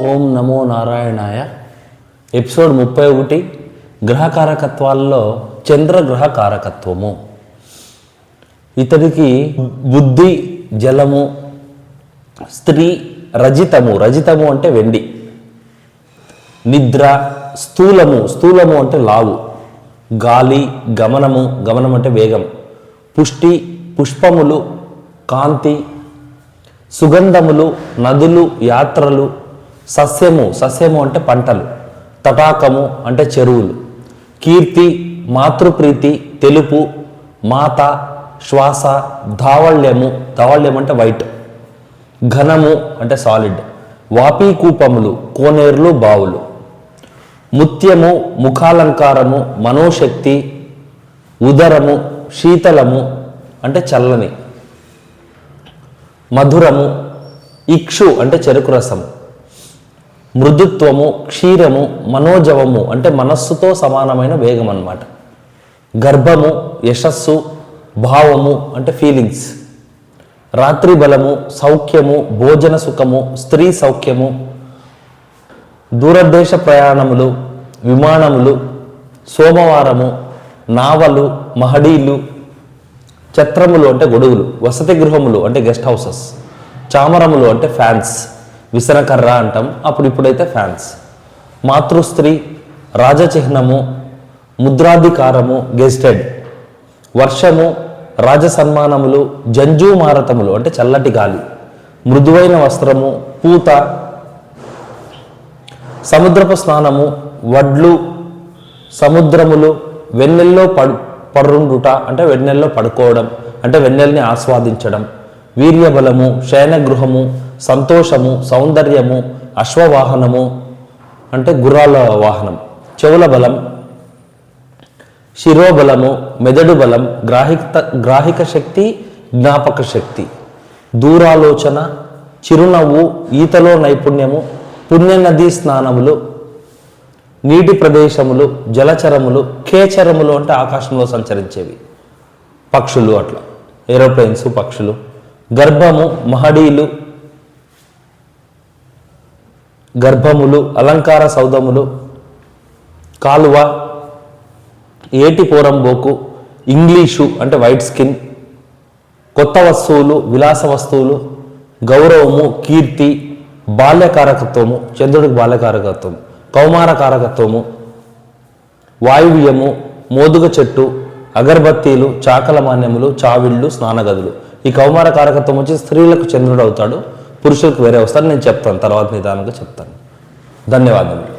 ఓం నమో నారాయణాయ. ఎపిసోడ్ ముప్పై ఒకటి గ్రహకారకత్వాల్లో చంద్రగ్రహ కారకత్వము ఇతడికి బుద్ధి జలము స్త్రీ రజితము. రజితము అంటే వెండి. నిద్ర స్థూలము. స్థూలము అంటే లావు. గాలి గమనము. గమనం అంటే వేగం. పుష్టి పుష్పములు కాంతి సుగంధములు నదులు యాత్రలు సస్యము సస్యము అంటే పంటలు తటాకము అంటే చెరువులు. కీర్తి మాతృప్రీతి తెలుపు మాత శ్వాస ధావళ్యము ధావళ్యం అంటే వైట్. ఘనము అంటే సాలిడ్ వాపీకూపములు కోనేరులు బావులు. ముత్యము ముఖాలంకారము మనోశక్తి ఉదరము శీతలము అంటే చల్లని. మధురము ఇక్షు అంటే చెరుకు రసం మృదుత్వము క్షీరము మనోజవము అంటే మనస్సుతో సమానమైన వేగం అన్నమాట గర్భము యశస్సు భావము అంటే ఫీలింగ్స్ రాత్రి బలము సౌఖ్యము భోజన సుఖము స్త్రీ సౌఖ్యము దూరదేశ ప్రయాణములు విమానములు సోమవారము నావలు మహడీలు చత్రములు అంటే గొడుగులు వసతి గృహములు అంటే గెస్ట్ హౌసెస్ చామరములు అంటే ఫ్యాన్స్ విసనకర్ర అంటాం. అప్పుడు ఇప్పుడైతే ఫ్యాన్స్. మాతృస్త్రీ రాజచిహ్నము ముద్రాధికారము గెస్టెడ్ వర్షము రాజసన్మానములు జంజూమారతములు అంటే చల్లటి గాలి. మృదువైన వస్త్రము పూత. సముద్రపు స్నానము వడ్లు సముద్రములు వెన్నెల్లో పడు పడుండుట అంటే వెన్నెల్లో పడుకోవడం అంటే వెన్నెల్ని ఆస్వాదించడం. వీర్యబలము శయనగృహము సంతోషము సౌందర్యము అశ్వవాహనము అంటే గుర్రాల వాహనం. చెవుల బలం శిరోబలము మెదడు బలం గ్రాహిక గ్రాహిక శక్తి జ్ఞాపక శక్తి. దూరాలోచన చిరునవ్వు ఈతలో నైపుణ్యము పుణ్యనదీ స్నానములు నీటి ప్రదేశములు జలచరములు కేచరములు అంటే ఆకాశంలో సంచరించేవి. పక్షులు అట్లా. ఏరోప్లేన్స్ పక్షులు. గర్భము మహడీలు గర్భములు అలంకార సౌధములు కాలువ ఏటి పోరంబోకు ఇంగ్లీషు అంటే వైట్ స్కిన్ కొత్త వస్తువులు విలాస వస్తువులు గౌరవము కీర్తి బాల్యకారకత్వము చంద్రుడికి బాల్యకారకత్వం కౌమారకారకత్వము వాయువ్యము మోదుగ చెట్టు అగరబత్తీలు చాకల మాన్యములు చావిళ్ళు స్నానగదులు. ఈ కౌమార కారకత్వం వచ్చి స్త్రీలకు చంద్రుడు అవుతాడు. పురుషులకు వేరే వస్తాడు నేను చెప్తాను తర్వాత నిదానంగా చెప్తాను. ధన్యవాదములు.